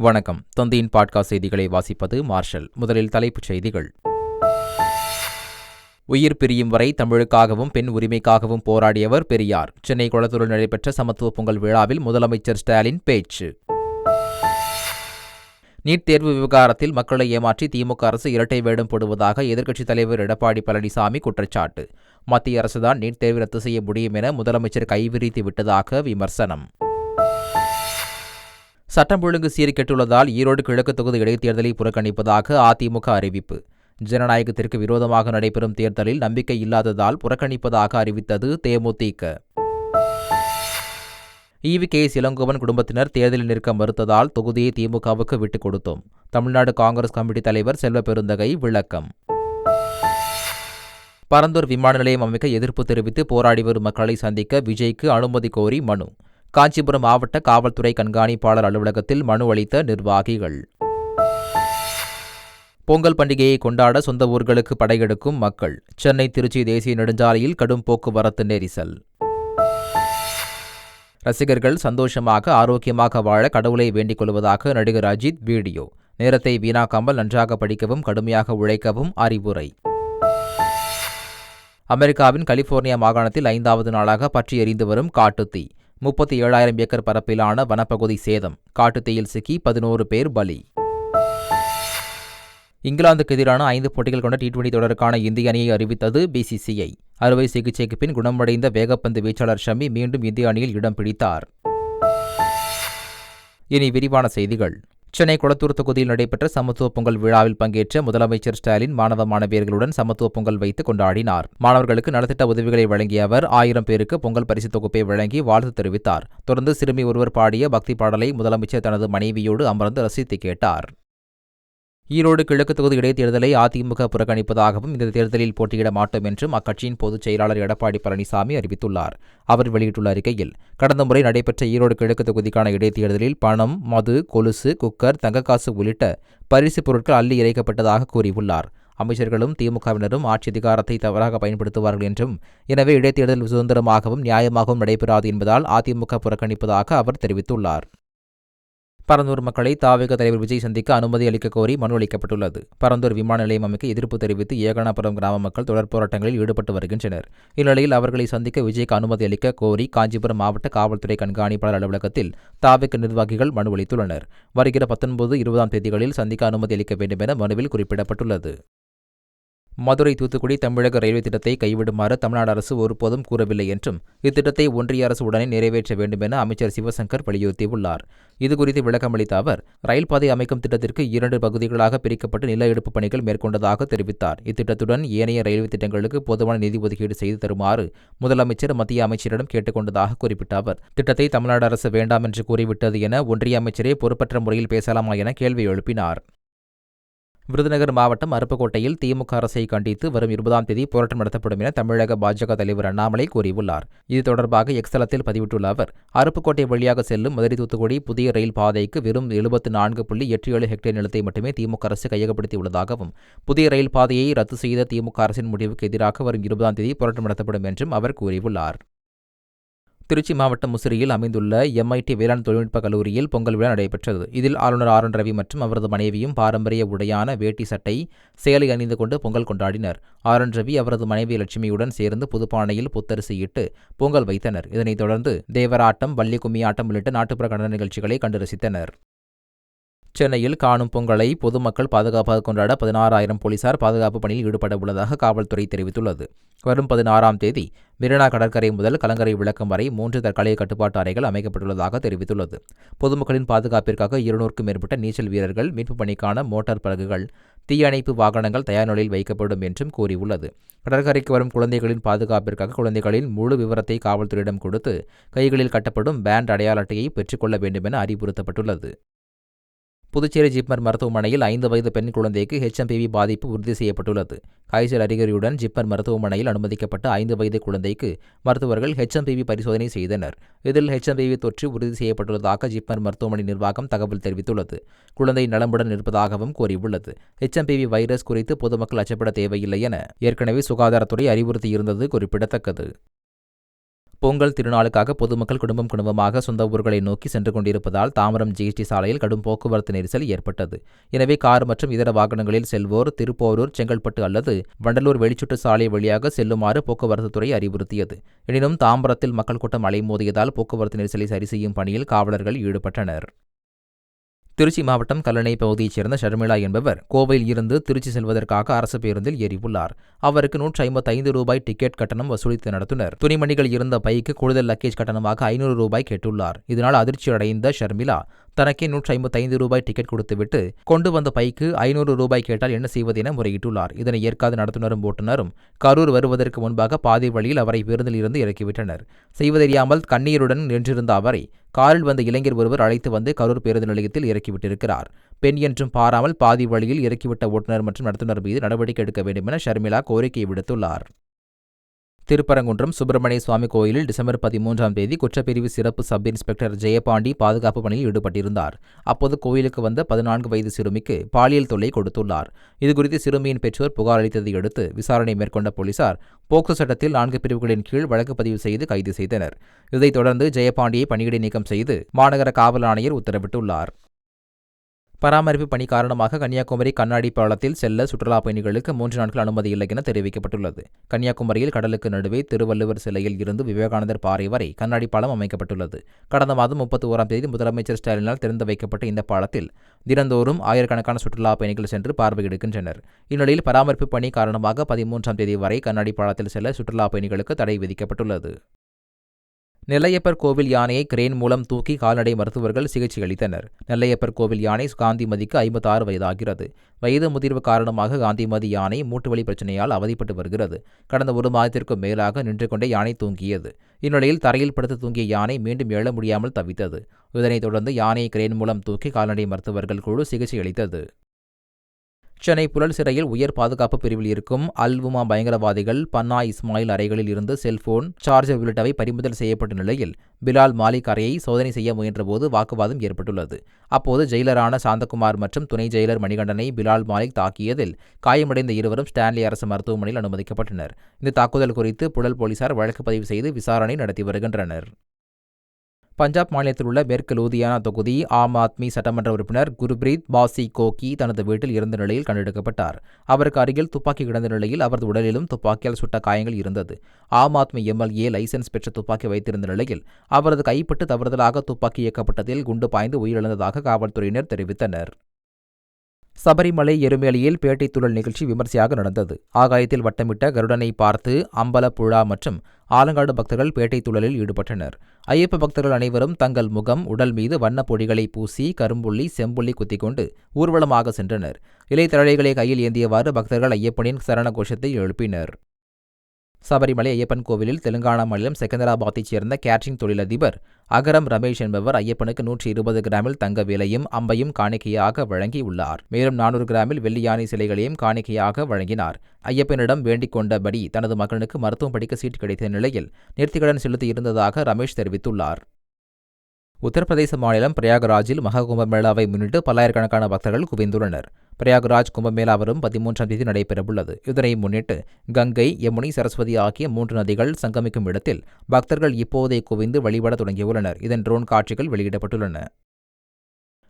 வணக்கம். தொந்தியின் பாட்காஸ்ட் செய்திகளை வாசிப்பது மார்ஷல். முதலில் தலைப்புச் செய்திகள். உயிர் பிரியும் வரை தமிழுக்காகவும் பெண் உரிமைக்காகவும் போராடியவர் பெரியார். சென்னை குளத்தூரில் நடைபெற்ற சமத்துவ பொங்கல் விழாவில் முதலமைச்சர் ஸ்டாலின் பேச்சு. நீட் தேர்வு விவகாரத்தில் மக்களை ஏமாற்றி திமுக அரசு இரட்டை வேடம் போடுவதாக எதிர்க்கட்சித் தலைவர் எடப்பாடி பழனிசாமி குற்றச்சாட்டு. மத்திய அரசுதான் நீட் தேர்வு ரத்து செய்ய முடியும் என முதலமைச்சர் கைவிரித்து விட்டதாக விமர்சனம். சட்டம் ஒழுங்கு சீர்கெட்டுள்ளதால் ஈரோடு கிழக்கு தொகுதி இடைத்தேர்தலை புறக்கணிப்பதாக அதிமுக அறிவிப்பு. ஜனநாயகத்திற்கு விரோதமாக நடைபெறும் தேர்தலில் நம்பிக்கை இல்லாததால் புறக்கணிப்பதாக அறிவித்தது தேமுதிக. ஈவி கே இளங்கோவன் குடும்பத்தினர் தேர்தலில் நிற்க மறுத்ததால் தொகுதியை திமுகவுக்கு விட்டுக் கொடுத்தோம். தமிழ்நாடு காங்கிரஸ் கமிட்டி தலைவர் செல்வ பெருந்தகை விளக்கம். பரந்தூர் விமான நிலையம் அமைக்க எதிர்ப்பு தெரிவித்து போராடி வரும் மக்களை சந்திக்க விஜய்க்கு அனுமதி கோரி மனு. காஞ்சிபுரம் மாவட்ட காவல்துறை கண்காணிப்பாளர் அலுவலகத்தில் மனு அளித்த நிர்வாகிகள். பொங்கல் பண்டிகையை கொண்டாட சொந்த ஊர்களுக்கு படையெடுக்கும் மக்கள். சென்னை திருச்சி தேசிய நெடுஞ்சாலையில் கடும் போக்குவரத்து நெரிசல். ரசிகர்கள் சந்தோஷமாக ஆரோக்கியமாக வாழ கடவுளை வேண்டிக் கொள்வதாக நடிகர் அஜித் வீடியோ. நேரத்தை வீணாக்காமல் நன்றாக படிக்கவும் கடுமையாக உழைக்கவும் அறிவுரை. அமெரிக்காவின் கலிபோர்னியா மாகாணத்தில் ஐந்தாவது நாளாக பற்றி எரிந்து வரும் காட்டுத்தீ முப்பத்தி ஏழாயிரம் ஏக்கர் பரப்பிலான வனப்பகுதி சேதம். காட்டுத்தீயில் சிக்கி பதினோரு பேர் பலி. இங்கிலாந்துக்கு எதிரான ஐந்து போட்டிகள் கொண்ட டி டுவெண்டி தொடருக்கான இந்திய அணியை அறிவித்தது பிசிசிஐ அறுவை சிகிச்சைக்கு பின் குணமடைந்த வேகப்பந்து வீச்சாளர் ஷமி மீண்டும் இந்திய அணியில் இடம் பிடித்தார். இனி விரிவான செய்திகள். சென்னை குளத்தூர் தொகுதியில் நடைபெற்ற சமத்துவ பொங்கல் விழாவில் பங்கேற்ற முதலமைச்சர் ஸ்டாலின் மாணவ மாணவியர்களுடன் சமத்துவ பொங்கல் வைத்து கொண்டாடினார். மாணவர்களுக்கு நலத்திட்ட உதவிகளை வழங்கிய அவர் ஆயிரம் பேருக்கு பொங்கல் பரிசு தொகுப்பை வழங்கி வாழ்த்து தெரிவித்தார். தொடர்ந்து சிறுமி ஒருவர் பாடிய பக்தி பாடலை முதலமைச்சர் தனது மனைவியோடு அமர்ந்து ரசித்து கேட்டார். ஈரோடு கிழக்கு தொகுதி இடைத்தேர்தலை அதிமுக புறக்கணிப்பதாகவும் இந்த தேர்தலில் போட்டியிட மாட்டோம் என்றும் அக்கட்சியின் பொதுச் செயலாளர் எடப்பாடி பழனிசாமி அறிவித்துள்ளார். அவர் வெளியிட்டுள்ள அறிக்கையில் கடந்த முறை நடைபெற்ற ஈரோடு கிழக்கு தொகுதிக்கான இடைத்தேர்தலில் பணம் மது கொலுசு குக்கர் தங்கக்காசு உள்ளிட்ட பரிசுப் பொருட்கள் அள்ளி இறைக்கப்பட்டதாக கூறியுள்ளார். அமைச்சர்களும் திமுகவினரும் ஆட்சி அதிகாரத்தை தவறாக பயன்படுத்துவார்கள் என்றும் எனவே இடைத்தேர்தல் சுதந்திரமாகவும் நியாயமாகவும் நடைபெறாது என்பதால் அதிமுக புறக்கணிப்பதாக அவர் தெரிவித்துள்ளார். பரந்தூர் மக்களை தாவேக தலைவர் விஜய் சந்திக்க அனுமதி அளிக்க கோரி மனு அளிக்கப்பட்டுள்ளது. பரந்தூர் விமான நிலையம் அமைக்க எதிர்ப்பு தெரிவித்து ஏகனாபுரம் கிராம மக்கள் தொடர் போராட்டங்களில் ஈடுபட்டு வருகின்றனர். இந்நிலையில் அவர்களை சந்திக்க விஜய்க்கு அனுமதி அளிக்க கோரி காஞ்சிபுரம் மாவட்ட காவல்துறை கண்காணிப்பாளர் அலுவலகத்தில் தாவேக நிர்வாகிகள் மனு அளித்துள்ளனர். வருகிற பத்தொன்பது இருபதாம் தேதிகளில் சந்திக்க அனுமதி அளிக்க வேண்டும் என மனுவில் குறிப்பிடப்பட்டுள்ளது. மதுரை தூத்துக்குடி தமிழக ரயில்வே திட்டத்தை கைவிடுமாறு தமிழ்நாடு அரசு ஒருபோதும் கூறவில்லை என்றும் இத்திட்டத்தை ஒன்றிய அரசு உடனே நிறைவேற்ற வேண்டும் என அமைச்சர் சிவசங்கர் வலியுறுத்தியுள்ளார். இதுகுறித்து விளக்கமளித்த அவர் ரயில் பாதை அமைக்கும் திட்டத்திற்கு இரண்டு பகுதிகளாக பிரிக்கப்பட்டு நில எடுப்பு பணிகள் மேற்கொண்டதாக தெரிவித்தார். இத்திட்டத்துடன் ஏனைய ரயில்வே திட்டங்களுக்கு போதுமான நிதி ஒதுக்கீடு செய்து தருமாறு முதலமைச்சர் மத்திய அமைச்சரிடம் கேட்டுக்கொண்டதாக குறிப்பிட்ட அவர் திட்டத்தை தமிழ்நாடு அரசு வேண்டாம் என்று கூறிவிட்டது என ஒன்றிய அமைச்சரே பொறுப்பற்ற முறையில் பேசலாமா என கேள்வி எழுப்பினார். விருதுநகர் மாவட்டம் அருப்புக்கோட்டையில் திமுக அரசை கண்டித்து வரும் இருபதாம் தேதி போராட்டம் நடத்தப்படும் என தமிழக பாஜக தலைவர் அண்ணாமலை கூறியுள்ளார். இது தொடர்பாக எக்ஸலத்தில் பதிவிட்டுள்ள அவர் அருப்புக்கோட்டை வழியாக செல்லும் மதுரை தூத்துக்குடி புதிய ரயில் பாதைக்கு வெறும் எழுபத்து நான்கு புள்ளி எட்டு ஏழு ஹெக்டேர் நிலத்தை மட்டுமே திமுக அரசு கையகப்படுத்தியுள்ளதாகவும் புதிய ரயில் பாதையை ரத்து செய்த திமுக அரசின் முடிவுக்கு எதிராக வரும் இருபதாம் தேதி போராட்டம் நடத்தப்படும் என்றும் அவர் கூறியுள்ளார். திருச்சி மாவட்டம் முசிறியில் அமைந்துள்ள எம்ஐடி வேளாண் தொழில்நுட்ப கல்லூரியில் பொங்கல் விழா நடைபெற்றது. இதில் ஆளுநர் ஆர் என் ரவி மற்றும் அவரது மனைவியும் பாரம்பரிய உடையான வேட்டி சட்டை சேலை அணிந்து கொண்டு பொங்கல் கொண்டாடினர். ஆர் என் ரவி அவரது மனைவி லட்சுமியுடன் சேர்ந்து புதுப்பானையில் புத்தரிசியிட்டு பொங்கல் வைத்தனர். இதனைத் தொடர்ந்து தேவராட்டம் வள்ளி கும்மி ஆட்டம் உள்ளிட்ட நாட்டுப்புற கண்டன நிகழ்ச்சிகளை கண்டு ரசித்தனர். சென்னையில் காணும் பொங்கலை பொதுமக்கள் பாதுகாப்பாக கொண்டாட பதினாறாயிரம் போலீசார் பாதுகாப்பு பணியில் ஈடுபட உள்ளதாக காவல்துறை தெரிவித்துள்ளது. வரும் பதினாறாம் தேதி மெரினா கடற்கரை முதல் கலங்கரை விளக்கம் வரை மூன்று தற்காலிக கட்டுப்பாட்டு அறைகள் அமைக்கப்பட்டுள்ளதாக தெரிவித்துள்ளது. பொதுமக்களின் பாதுகாப்பிற்காக இருநூறுக்கும் மேற்பட்ட நீச்சல் வீரர்கள் மீட்புப் பணிக்கான மோட்டார் படகுகள் தீயணைப்பு வாகனங்கள் தயார் நிலையில் வைக்கப்படும் என்றும் கூறியுள்ளது. கடற்கரைக்கு வரும் குழந்தைகளின் பாதுகாப்பிற்காக குழந்தைகளின் முழு விவரத்தை காவல்துறையிடம் கொடுத்து கைகளில் கட்டப்படும் பேண்ட் அடையாள அட்டையை பெற்றுக்கொள்ள வேண்டும் என அறிவுறுத்தப்பட்டுள்ளது. புதுச்சேரி ஜிப்மர் மருத்துவமனையில் ஐந்து வயது பெண் குழந்தைக்கு ஹெச்எம்பிவி பாதிப்பு உறுதி செய்யப்பட்டுள்ளது. காய்ச்சல் அறிகுறியுடன் ஜிப்மர் மருத்துவமனையில் அனுமதிக்கப்பட்ட ஐந்து வயது குழந்தைக்கு மருத்துவர்கள் ஹெச்எம்பிவி பரிசோதனை செய்தனர். இதில் ஹெச்எம்பிவி தொற்று உறுதி செய்யப்பட்டுள்ளதாக ஜிப்மர் மருத்துவமனை நிர்வாகம் தகவல் தெரிவித்துள்ளது. குழந்தை நலமுடன் இருப்பதாகவும் கூறியுள்ளது. ஹெச்எம்பிவி வைரஸ் குறித்து பொதுமக்கள் அச்சப்பட தேவையில்லை என ஏற்கனவே சுகாதாரத்துறை அறிவுறுத்தியிருந்தது குறிப்பிடத்தக்கது. பொங்கல் திருநாளுக்காக பொதுமக்கள் குடும்பம் குடும்பமாக சொந்த ஊர்களை நோக்கி சென்று கொண்டிருப்பதால் தாம்பரம் ஜிஎஸ்டி சாலையில் கடும் போக்குவரத்து நெரிசல் ஏற்பட்டது. எனவே கார் மற்றும் இதர வாகனங்களில் செல்வோர் திருப்போரூர் செங்கல்பட்டு அல்லது வண்டலூர் வெளிச்சுட்டு சாலை வழியாக செல்லுமாறு போக்குவரத்து துறை அறிவுறுத்தியது. எனினும் தாம்பரத்தில் மக்கள் கூட்டம் அலைமோதியதால் போக்குவரத்து நெரிசலை சரி செய்யும் பணியில் காவலர்கள் ஈடுபட்டனர். திருச்சி மாவட்டம் கல்லணை பகுதியைச் சேர்ந்த ஷர்மிளா என்பவர் கோவையில் இருந்து திருச்சி செல்வதற்காக அரசு பேருந்தில் ஏறியுள்ளார். அவருக்கு நூற்றி ஐம்பத்தைந்து ரூபாய் டிக்கெட் கட்டணம் வசூலித்து நடத்துனர். துணிமணிகள் இருந்த பைக்கு கூடுதல் லக்கேஜ் கட்டணமாக ஐநூறு ரூபாய் கேட்டுள்ளார். இதனால் அதிர்ச்சி அடைந்த ஷர்மிளா தனக்கே நூற்றி ஐம்பத்தைந்து ரூபாய் டிக்கெட் கொடுத்துவிட்டு கொண்டு வந்த பைக்கு ஐநூறு ரூபாய் கேட்டால் என்ன செய்வது என முறையிட்டுள்ளார். இதனை ஏற்காத நடத்துனரும் ஓட்டுநரும் கரூர் வருவதற்கு முன்பாக பாதி வழியில் அவரை பேருந்தில் இருந்து இறக்கிவிட்டனர். செய்வதறியாமல் கண்ணீருடன் நின்றிருந்த அவரை காரில் வந்த இளைஞர் ஒருவர் அழைத்து வந்து கரூர் பேருந்து நிலையத்தில் இறக்கிவிட்டிருக்கிறார். பெண் என்றும் பாராமல் பாதி வழியில் இறக்கிவிட்ட ஓட்டுநர் மற்றும் நடத்துனர் மீது நடவடிக்கை எடுக்க வேண்டும் என ஷர்மிளா கோரிக்கை விடுத்துள்ளார். திருப்பரங்குன்றம் சுப்பிரமணிய சுவாமி கோயிலில் டிசம்பர் பதிமூன்றாம் தேதி குற்றப்பிரிவு சிறப்பு சப் இன்ஸ்பெக்டர் ஜெயபாண்டி பாதுகாப்பு பணியில் ஈடுபட்டிருந்தார். அப்போது கோயிலுக்கு வந்த பதினான்கு வயது சிறுமிக்கு பாலியல் தொல்லை கொடுத்துள்ளார். இதுகுறித்து சிறுமியின் பெற்றோர் புகார் அளித்ததை அடுத்து விசாரணை மேற்கொண்ட போலீசார் போக்சோ சட்டத்தில் நான்கு பிரிவுகளின் கீழ் வழக்கு பதிவு செய்து கைது செய்தனர். இதைத் தொடர்ந்து ஜெயபாண்டியை பணியிடை நீக்கம் செய்து மாநகர காவல் ஆணையர் உத்தரவிட்டுள்ளார். பராமரிப்பு பணி காரணமாக கன்னியாகுமரி கண்ணாடி பாலத்தில் செல்ல சுற்றுலாப் பயணிகளுக்கு மூன்று நாட்கள் அனுமதி இல்லை என தெரிவிக்கப்பட்டுள்ளது. கன்னியாகுமரியில் கடலுக்கு நடுவே திருவள்ளுவர் சிலையில் இருந்து விவேகானந்தர் பாறை வரை கண்ணாடி பாலம் அமைக்கப்பட்டுள்ளது. கடந்த மாதம் முப்பத்தி ஓராம் தேதி முதலமைச்சர் ஸ்டாலினால் திறந்து வைக்கப்பட்ட இந்த பாலத்தில் தினந்தோறும் ஆயிரக்கணக்கான சுற்றுலாப் பயணிகள் சென்று பார்வையிடுகின்றனர். இந்நிலையில் பராமரிப்பு பணி காரணமாக பதிமூன்றாம் தேதி வரை கண்ணாடி பாலத்தில் செல்ல சுற்றுலாப் பயணிகளுக்கு தடை விதிக்கப்பட்டுள்ளது. நெல்லையப்பர் கோவில் யானையை கிரேன் மூலம் தூக்கி கால்நடை மருத்துவர்கள் சிகிச்சை அளித்தனர். நெல்லையப்பர் கோவில் யானை காந்திமதிக்கு ஐம்பத்தாறு வயதாகிறது. வயது முதிர்வு காரணமாக காந்திமதி யானை மூட்டுவலி பிரச்சனையால் அவதிப்பட்டு வருகிறது. கடந்த ஒரு மாதத்திற்கும் மேலாக நின்று கொண்டே யானை தூங்கியது. இந்நிலையில் தரையில் படுத்து தூங்கிய யானை மீண்டும் எழ முடியாமல் தவித்தது. இதனைத் தொடர்ந்து யானையை கிரேன் மூலம் தூக்கி கால்நடை மருத்துவர்கள் குழு சிகிச்சை அளித்தது. சென்னை புழல் சிறையில் உயர் பாதுகாப்பு பிரிவில் இருக்கும் அல் உமா பயங்கரவாதிகள் பன்னா இஸ்மாயில் அறைகளில் இருந்து செல்போன் சார்ஜர் உள்ளிட்டவை பறிமுதல் செய்யப்பட்ட நிலையில் பிலால் மாலிக் அறையை சோதனை செய்ய முயன்றபோது வாக்குவாதம் ஏற்பட்டுள்ளது. அப்போது ஜெயிலரான சாந்தகுமார் மற்றும் துணை ஜெயிலர் மணிகண்டனை பிலால் மாலிக் தாக்கியதில் காயமடைந்த இருவரும் ஸ்டான்லி அரசு மருத்துவமனையில் அனுமதிக்கப்பட்டனர். இந்த தாக்குதல் குறித்து புழல் போலீசார் வழக்கு பதிவு செய்து விசாரணை நடத்தி வருகின்றனர். பஞ்சாப் மாநிலத்தில் உள்ள மேற்கு லூதியானா தொகுதி ஆம் ஆத்மி சட்டமன்ற உறுப்பினர் குர்பிரீத் பாசி கோகி தனது வீட்டில் இருந்த நிலையில் கண்டெடுக்கப்பட்டார். அவருக்கு அருகில் துப்பாக்கி கிடந்த நிலையில் அவரது உடலிலும் துப்பாக்கியால் சுட்ட காயங்கள் இருந்தது. ஆம் ஆத்மி எம்எல்ஏ லைசன்ஸ் பெற்ற துப்பாக்கி வைத்திருந்த நிலையில் அவரது கைப்பட்டு தவறுதலாக துப்பாக்கி இயக்கப்பட்டதில் குண்டு பாய்ந்து உயிரிழந்ததாக காவல்துறையினர் தெரிவித்தனர். சபரிமலை எருமேலியில் பேட்டை துழல் நிகழ்ச்சி விமர்சையாக நடந்தது. ஆகாயத்தில் வட்டமிட்ட கருடனை பார்த்து அம்பலப்புழா மற்றும் ஆலங்காடு பக்தர்கள் பேட்டை துழலில் ஈடுபட்டனர். ஐயப்ப பக்தர்கள் அனைவரும் தங்கள் முகம் உடல் மீது வண்ணப் பொடிகளை பூசி கரும்புள்ளி செம்புள்ளி குத்திக்கொண்டு ஊர்வலமாக சென்றனர். இலைத்தழைகளை கையில் ஏந்தியவாறு பக்தர்கள் ஐயப்பனின் சரண கோஷத்தை எழுப்பினர். சபரிமலை ஐயப்பன் கோவிலில் தெலுங்கானா மாநிலம் செகந்தராபாத்தைச் சேர்ந்த கேட்டரிங் தொழிலதிபர் அகரம் ரமேஷ் என்பவர் ஐயப்பனுக்கு நூற்றி இருபது கிராமில் தங்க வேலையும் அம்பையும் காணிக்கையாக வழங்கியுள்ளார். மேலும் நானூறு கிராமில் வெள்ளி யானை சிலைகளையும் காணிக்கையாக வழங்கினார். ஐயப்பனிடம் வேண்டிக் கொண்டபடி தனது மகனுக்கு மருத்துவம் படிக்க சீட்டு கிடைத்த நிலையில் நேர்த்திக்கடன் செலுத்தி இருந்ததாக ரமேஷ் தெரிவித்துள்ளார். உத்தரப்பிரதேச மாநிலம் பிரயாகராஜில் மகா முன்னிட்டு பல்லாயிரக்கணக்கான பக்தர்கள் குவிந்துள்ளனர். பிரயாகராஜ் கும்பமேளா வரும் பதிமூன்றாம் தேதி நடைபெறவுள்ளது. இதனை முன்னிட்டு கங்கை யமுனை சரஸ்வதி ஆகிய மூன்று நதிகள் சங்கமிக்கும் இடத்தில் பக்தர்கள் இப்போதே குவிந்து வழிபட தொடங்கியுள்ளனர். இதன் ட்ரோன் காட்சிகள் வெளியிடப்பட்டுள்ளன.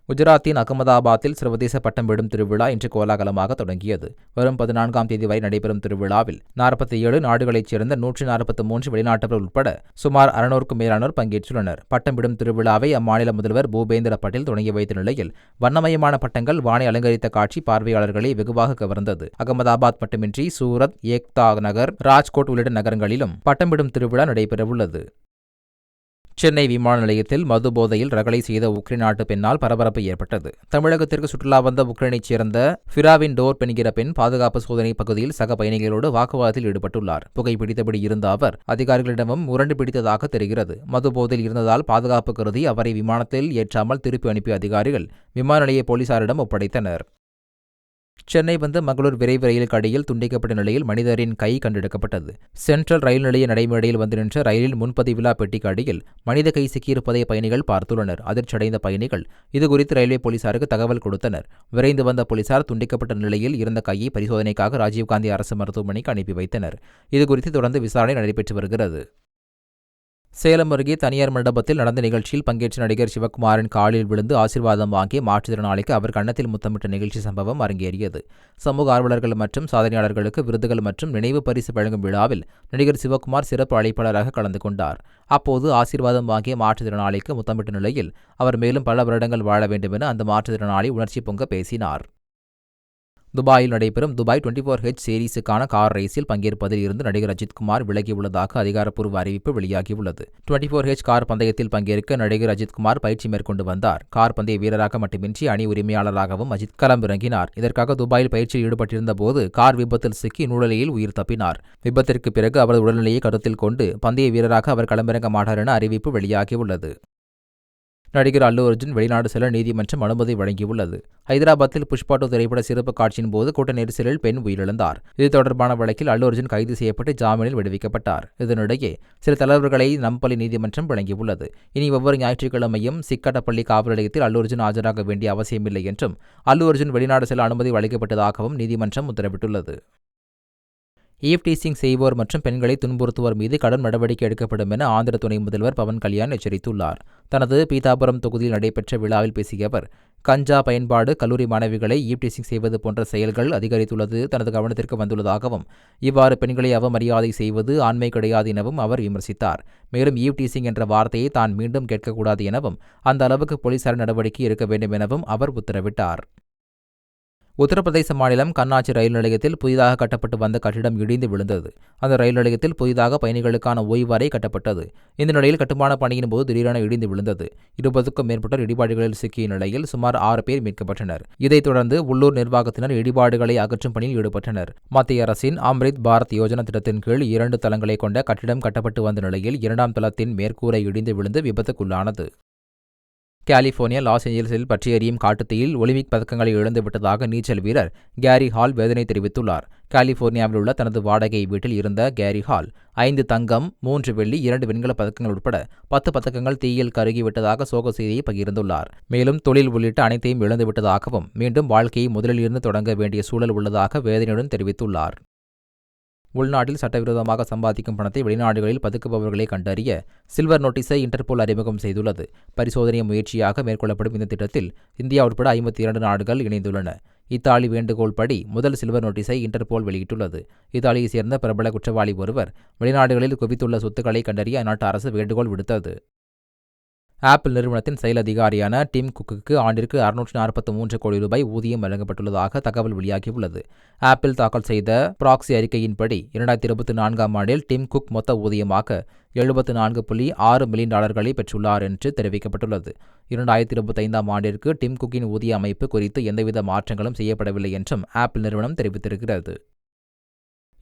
குஜராத்தின் அகமதாபாத்தில் சர்வதேச பட்டம் விடும் திருவிழா இன்று கோலாகலமாக தொடங்கியது. வரும் பதினான்காம் தேதி வரை நடைபெறும் திருவிழாவில் நாற்பத்தி ஏழு நாடுகளைச் சேர்ந்த நூற்றி நாற்பத்தி மூன்று வெளிநாட்டவர்கள் உட்பட சுமார் அறுநூறுக்கும் மேலானோர் பங்கேற்றுள்ளனர். பட்டம் விடும் திருவிழாவை அம்மாநில முதல்வர் பூபேந்திர பட்டேல் தொடங்கி வைத்த நிலையில் வண்ணமயமான பட்டங்கள் வானை அலங்கரித்த காட்சி பார்வையாளர்களை வெகுவாக கவர்ந்தது. அகமதாபாத் மட்டுமின்றி சூரத் ஏக்தா நகர் ராஜ்கோட் உள்ளிட்ட நகரங்களிலும் பட்டம் விடும் திருவிழா நடைபெறவுள்ளது. சென்னை விமான நிலையத்தில் மது போதையில் ரகளை செய்த உக்ரைன் நாட்டு பெண்ணால் பரபரப்பு ஏற்பட்டது. தமிழகத்திற்கு சுற்றுலா வந்த உக்ரைனைச் சேர்ந்த ஃபிராவின் டோர் பெண்கிற பெண் பாதுகாப்பு சோதனை பகுதியில் சக பயணிகளோடு வாக்குவாதத்தில் ஈடுபட்டுள்ளார். புகை பிடித்தபடி இருந்த அவர் அதிகாரிகளிடமும் முரண்டு பிடித்ததாக தெரிகிறது. மது போதையில் இருந்ததால் பாதுகாப்பு கருதி அவரை விமானத்தில் ஏற்றாமல் திருப்பி அனுப்பிய அதிகாரிகள் விமான நிலைய போலீசாரிடம் ஒப்படைத்தனர். சென்னை வந்து மங்களூர் விரைவு ரயிலுக்கு அடியில் துண்டிக்கப்பட்ட நிலையில் மனிதரின் கை கண்டெடுக்கப்பட்டது. சென்ட்ரல் ரயில் நிலைய நடைமேடையில் வந்து நின்ற ரயிலில் முன்பதிவில்லா பெட்டிக்கு அடியில் மனித கை சிக்கியிருப்பதை பயணிகள் பார்த்துள்ளனர். அதிர்ச்சியடைந்த பயணிகள் இதுகுறித்து ரயில்வே போலீசாருக்கு தகவல் கொடுத்தனர். விரைந்து வந்த போலீசார் துண்டிக்கப்பட்ட நிலையில் இருந்த கையை பரிசோதனைக்காக ராஜீவ்காந்தி அரசு மருத்துவமனைக்கு அனுப்பி வைத்தனர். இதுகுறித்து தொடர்ந்து விசாரணை நடைபெற்று வருகிறது. சேலம் அருகே தனியார் மண்டபத்தில் நடந்த நிகழ்ச்சியில் பங்கேற்ற நடிகர் சிவகுமாரின் காலில் விழுந்து ஆசீர்வாதம் வாங்கிய மாற்றுத்திறனாளிக்கு அவர் கன்னத்தில் முத்தமிட்ட நிகழ்ச்சி சம்பவம் அரங்கேறியது. சமூக ஆர்வலர்கள் மற்றும் சாதனையாளர்களுக்கு விருதுகள் மற்றும் நினைவு பரிசு வழங்கும் விழாவில் நடிகர் சிவகுமார் சிறப்பு அழைப்பாளராக கலந்து கொண்டார். அப்போது ஆசீர்வாதம் வாங்கிய மாற்றுத்திறனாளிக்கு முத்தமிட்ட நிலையில் அவர் மேலும் பல வருடங்கள் வாழ வேண்டும் என அந்த மாற்றுத்திறனாளி உணர்ச்சி பொங்க பேசினார். துபாயில் நடைபெறும் துபாய் டுவெண்டி ஃபோர் ஹெச் சீரீஸுக்கான கார் ரேஸில் பங்கேற்பதில் இருந்து நடிகர் அஜித்குமார் விலகியுள்ளதாக அதிகாரப்பூர்வ அறிவிப்பு வெளியாகியுள்ளது. டுவெண்டி ஃபோர் ஹெச் கார் பந்தயத்தில் பங்கேற்க நடிகர் அஜித்குமார் பயிற்சி மேற்கொண்டு வந்தார். கார் பந்தய வீரராக மட்டுமின்றி அணி உரிமையாளராகவும் அஜித் களமிறங்கினார். இதற்காக துபாயில் பயிற்சியில் ஈடுபட்டிருந்த போது கார் விபத்தில் சிக்கி நூழலில் உயிர் தப்பினார். விபத்திற்கு பிறகு அவரது உடல்நிலையை கருத்தில் கொண்டு பந்தய வீரராக அவர் களமிறங்க மாட்டார் என அறிவிப்பு வெளியாகியுள்ளது. நடிகர் அல்லு அர்ஜுன் வெளிநாடு செல்ல நீதிமன்றம் அனுமதி வழங்கியுள்ளது. ஹைதராபாத்தில் புஷ்பாட்டு திரைப்பட சிறப்பு காட்சியின் போது கூட்ட நெரிசலில் பெண் உயிரிழந்தார். இது தொடர்பான வழக்கில் அல்லு அர்ஜுன் கைது செய்யப்பட்டு ஜாமீனில் விடுவிக்கப்பட்டார். இதனிடையே சில தலைவர்களை நம்பள்ளி நீதிமன்றம் வழங்கியுள்ளது. இனி ஒவ்வொரு ஞாயிற்றுக்கிழமையும் சிக்கட்டப்பள்ளி காவல் நிலையத்தில் அல்லு அர்ஜுன் ஆஜராக வேண்டிய அவசியமில்லை என்றும் அல்லு அர்ஜுன் வெளிநாடு செல்ல அனுமதி வழங்கப்பட்டதாகவும் நீதிமன்றம் உத்தரவிட்டுள்ளது. ஈவ்டீசிங் செய்வோர் மற்றும் பெண்களை துன்புறுத்துவோர் மீது கடும் நடவடிக்கை எடுக்கப்படும் என ஆந்திர துணை முதல்வர் பவன் கல்யாண் எச்சரித்துள்ளார். தனது பீதாபுரம் தொகுதியில் நடைபெற்ற விழாவில் பேசிய அவர் கஞ்சா பயன்பாடு கல்லூரி மாணவிகளை ஈவ்டீசிங் செய்வது போன்ற செயல்கள் அதிகரித்துள்ளது தனது கவனத்திற்கு வந்துள்ளதாகவும் இவ்வாறு பெண்களை அவமரியாதை செய்வது ஆண்மை கிடையாது எனவும் அவர் விமர்சித்தார். மேலும் ஈவ்டீசிங் என்ற வார்த்தையை தான் மீண்டும் கேட்கக்கூடாது எனவும் அந்த அளவுக்கு போலீசார் நடவடிக்கை எடுக்க வேண்டும் எனவும் அவர் உத்தரவிட்டார். உத்தரப்பிரதேச மாநிலம் கண்ணாச்சி ரயில் நிலையத்தில் புதிதாக கட்டப்பட்டு வந்த கட்டிடம் இடிந்து விழுந்தது. அந்த ரயில் நிலையத்தில் புதிதாக பயணிகளுக்கான ஓய்வறை கட்டப்பட்டது. இந்த நிலையில் கட்டுமான பணியின் போது திடீரென இடிந்து விழுந்தது. இருபதுக்கும் மேற்பட்டோர் இடிபாடுகளில் சிக்கிய நிலையில் சுமார் ஆறு பேர் மீட்கப்பட்டனர். இதைத் தொடர்ந்து உள்ளூர் நிர்வாகத்தினர் இடிபாடுகளை அகற்றும் பணியில் ஈடுபட்டனர். மத்திய அரசின் அம்ரித் பாரத் யோஜனா திட்டத்தின் கீழ் இரண்டு தளங்களை கொண்ட கட்டிடம் கட்டப்பட்டு வந்த நிலையில் இரண்டாம் தளத்தின் மேற்கூரை இடிந்து விழுந்து விபத்துக்குள்ளானது. கலிபோர்னியா லாஸ் ஏஞ்சல்ஸில் பற்றி எறியும் காட்டுத்தீயில் ஒலிம்பிக் பதக்கங்களை இழந்துவிட்டதாக நீச்சல் வீரர் கேரி ஹால் வேதனை தெரிவித்துள்ளார். கலிபோர்னியாவில் உள்ள தனது வாடகை வீட்டில் இருந்த கேரி ஹால் ஐந்து தங்கம் மூன்று வெள்ளி இரண்டு வெண்கல பதக்கங்கள் உட்பட பத்து பதக்கங்கள் தீயில் கருகிவிட்டதாக சோக செய்தியை பகிர்ந்துள்ளார். மேலும் தொழில் உள்ளிட்ட அனைத்தையும் இழந்துவிட்டதாகவும் மீண்டும் வாழ்க்கையை முதலில் இருந்து தொடங்க வேண்டிய சூழல் உள்ளதாக வேதனையுடன் தெரிவித்துள்ளார். உள்நாட்டில் சட்டவிரோதமாக சம்பாதிக்கும் பணத்தை வெளிநாடுகளில் பதுக்குபவர்களை கண்டறிய சில்வர் நோட்டீஸை இன்டர்போல் அறிமுகம் செய்துள்ளது. பரிசோதனை முயற்சியாக மேற்கொள்ளப்படும் இந்த திட்டத்தில் இந்தியா உட்பட ஐம்பத்தி இரண்டு நாடுகள் இணைந்துள்ளன. இத்தாலி வேண்டுகோள் படி முதல் சில்வர் நோட்டீஸை இன்டர்போல் வெளியிட்டுள்ளது. இத்தாலியைச் சேர்ந்த பிரபல குற்றவாளி ஒருவர் வெளிநாடுகளில் குவித்துள்ள சொத்துக்களை கண்டறிய அந்நாட்டு அரசு வேண்டுகோள் விடுத்தது. ஆப்பிள் நிறுவனத்தின் செயல் அதிகாரியான டிம் குக்குக்கு ஆண்டிற்கு அறுநூற்று நாற்பத்தி மூன்று கோடி ரூபாய் ஊதியம் வழங்கப்பட்டுள்ளதாக தகவல் வெளியாகியுள்ளது. ஆப்பிள் தாக்கல் செய்த ப்ராக்சி அறிக்கையின்படி இரண்டாயிரத்தி இருபத்தி நான்காம் ஆண்டில் டிம் குக் மொத்த ஊதியமாக எழுபத்து நான்கு புள்ளி ஆறு மில்லியன் டாலர்களை பெற்றுள்ளார் என்று தெரிவிக்கப்பட்டுள்ளது. இரண்டாயிரத்தி இருபத்தைந்தாம் ஆண்டிற்கு டிம் குக்கின் ஊதிய அமைப்பு குறித்து எந்தவித மாற்றங்களும் செய்யப்படவில்லை என்றும் ஆப்பிள் நிறுவனம் தெரிவித்திருக்கிறது.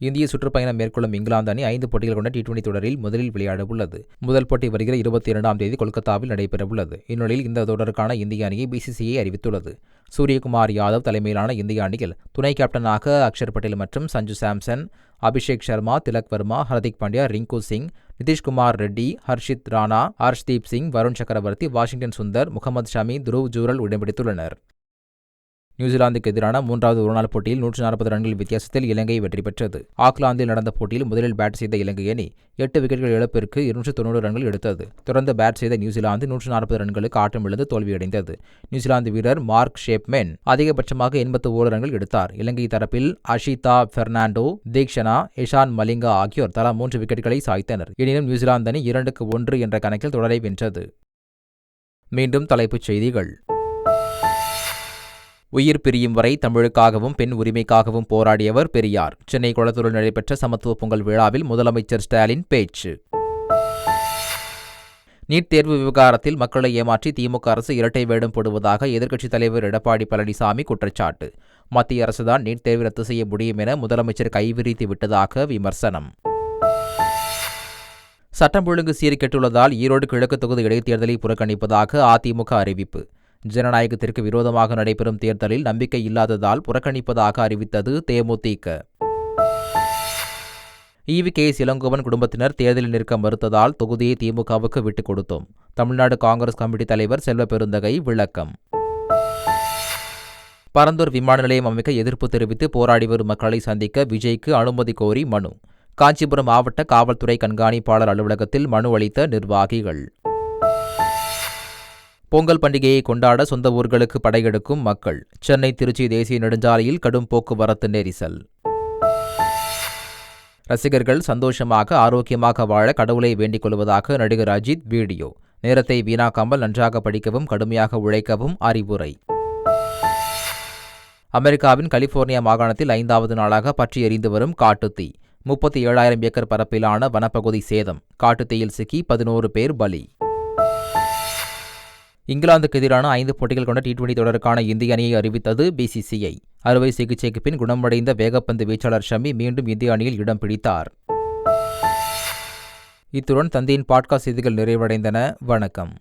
இந்திய சுற்றுப்பயணம் மேற்கொள்ளும் இங்கிலாந்து அணி ஐந்து போட்டிகள் கொண்ட டி டுவெண்டி தொடரில் முதலில் விளையாட உள்ளது முதல் போட்டி வருகிற இருபத்தி இரண்டாம் தேதி கொல்கத்தாவில் நடைபெறவுள்ளது. இந்நிலையில் இந்த தொடருக்கான இந்திய அணியை பிசிசிஐ அறிவித்துள்ளது. சூரியகுமார் யாதவ் தலைமையிலான இந்திய அணியில் துணை கேப்டனாக அக்ஷர் பட்டேல் மற்றும் சஞ்சு சாம்சன் அபிஷேக் சர்மா திலக் வர்மா ஹர்திக் பாண்டியா ரிங்கு சிங் நிதிஷ்குமார் ரெட்டி ஹர்ஷித் ராணா ஹர்ஷ்தீப் சிங் வருண் சக்கரவர்த்தி வாஷிங்டன் சுந்தர் முகமது ஷமி துருவ் ஜூரல் இடம்பிடித்துள்ளனர் நியூசிலாந்துக்கு எதிரான மூன்றாவது ஒருநாள் போட்டியில் நூற்று நாற்பது ரன்கள் வித்தியாசத்தில் இலங்கை வெற்றி பெற்றது. ஆக்லாந்தில் நடந்த போட்டியில் முதலில் பேட் செய்த இலங்கை அணி எட்டு விக்கெட்டுகள் இழப்பிற்கு இருநூற்று தொண்ணூறு ரன்கள் எடுத்தது. தொடர்ந்து பேட் செய்த நியூசிலாந்து நூற்று நாற்பது ரன்களுக்கு ஆட்டம் இழந்து தோல்வியடைந்தது. நியூசிலாந்து வீரர் மார்க் ஷேப்மேன் அதிகபட்சமாக எண்பத்து ஓரு ரன்கள் எடுத்தார். இலங்கை தரப்பில் அஷிதா பெர்னாண்டோ தீக்ஷனா இஷான் மலிங்கா ஆகியோர் தலா மூன்று விக்கெட்டுகளை சாய்த்தனர். எனினும் நியூசிலாந்து அணி இரண்டுக்கு ஒன்று என்ற கணக்கில் தொடரை வென்றது. மீண்டும் தலைப்புச் செய்திகள். உயிர் பிரியும் வரை தமிழுக்காகவும் பெண் உரிமைக்காகவும் போராடியவர் பெரியார். சென்னை குளத்தூரில் நடைபெற்ற சமத்துவ பொங்கல் விழாவில் முதலமைச்சர் ஸ்டாலின் பேச்சு. நீட் தேர்வு விவகாரத்தில் மக்களை ஏமாற்றி திமுக அரசு இரட்டை வேடம் போடுவதாக எதிர்க்கட்சித் தலைவர் எடப்பாடி பழனிசாமி குற்றச்சாட்டு. மத்திய அரசுதான் நீட் தேர்வு ரத்து செய்ய முடியும் என முதலமைச்சர் கைவிரித்து விட்டதாக விமர்சனம். சட்டம் ஒழுங்கு சீர்கெட்டுள்ளதால் ஈரோடு கிழக்கு தொகுதி இடைத்தேர்தலை புறக்கணிப்பதாக அதிமுக அறிவிப்பு. ஜனநாயகத்திற்கு விரோதமாக நடைபெறும் தேர்தலில் நம்பிக்கை இல்லாததால் புறக்கணிப்பதாக அறிவித்தது தேமுதிக. ஈவி கே இளங்கோவன் குடும்பத்தினர் தேர்தலில் நிற்க மறுத்ததால் தொகுதியை திமுகவுக்கு விட்டுக் கொடுத்தோம். தமிழ்நாடு காங்கிரஸ் கமிட்டி தலைவர் செல்வ பெருந்தகை விளக்கம். பரந்தூர் விமான நிலையம் அமைக்க எதிர்ப்பு தெரிவித்து போராடி வரும் மக்களை சந்திக்க விஜய்க்கு அனுமதி கோரி மனு. காஞ்சிபுரம் மாவட்ட காவல்துறை கண்காணிப்பாளர் அலுவலகத்தில் மனு அளித்த நிர்வாகிகள். பொங்கல் பண்டிகையை கொண்டாட சொந்த ஊர்களுக்கு படையெடுக்கும் மக்கள். சென்னை திருச்சி தேசிய நெடுஞ்சாலையில் கடும் போக்குவரத்து நெரிசல். ரசிகர்கள் சந்தோஷமாக ஆரோக்கியமாக வாழ கடவுளை வேண்டிக் கொள்வதாக நடிகர் அஜித் வீடியோ. நேரத்தை வீணாக்காமல் நன்றாக படிக்கவும் கடுமையாக உழைக்கவும் அறிவுரை. அமெரிக்காவின் கலிபோர்னியா மாகாணத்தில் ஐந்தாவது நாளாக பற்றி எறிந்து வரும் காட்டுத்தீ. முப்பத்தி ஏழாயிரம் ஏக்கர் பரப்பிலான வனப்பகுதி சேதம். காட்டுத்தீயில் சிக்கி பதினோரு பேர் பலி. இங்கிலாந்துக்கு எதிரான ஐந்து போட்டிகள் கொண்ட டி டுவெண்டி தொடருக்கான இந்திய அணியை அறிவித்தது பிசிசிஐ அறுவை சிகிச்சைக்கு பின் குணமடைந்த வேகப்பந்து வீச்சாளர் ஷமி மீண்டும் இந்திய அணியில் இடம் பிடித்தார். இத்துடன் தந்தையின் பாட்காஸ்ட் செய்திகள் நிறைவடைந்தன. வணக்கம்.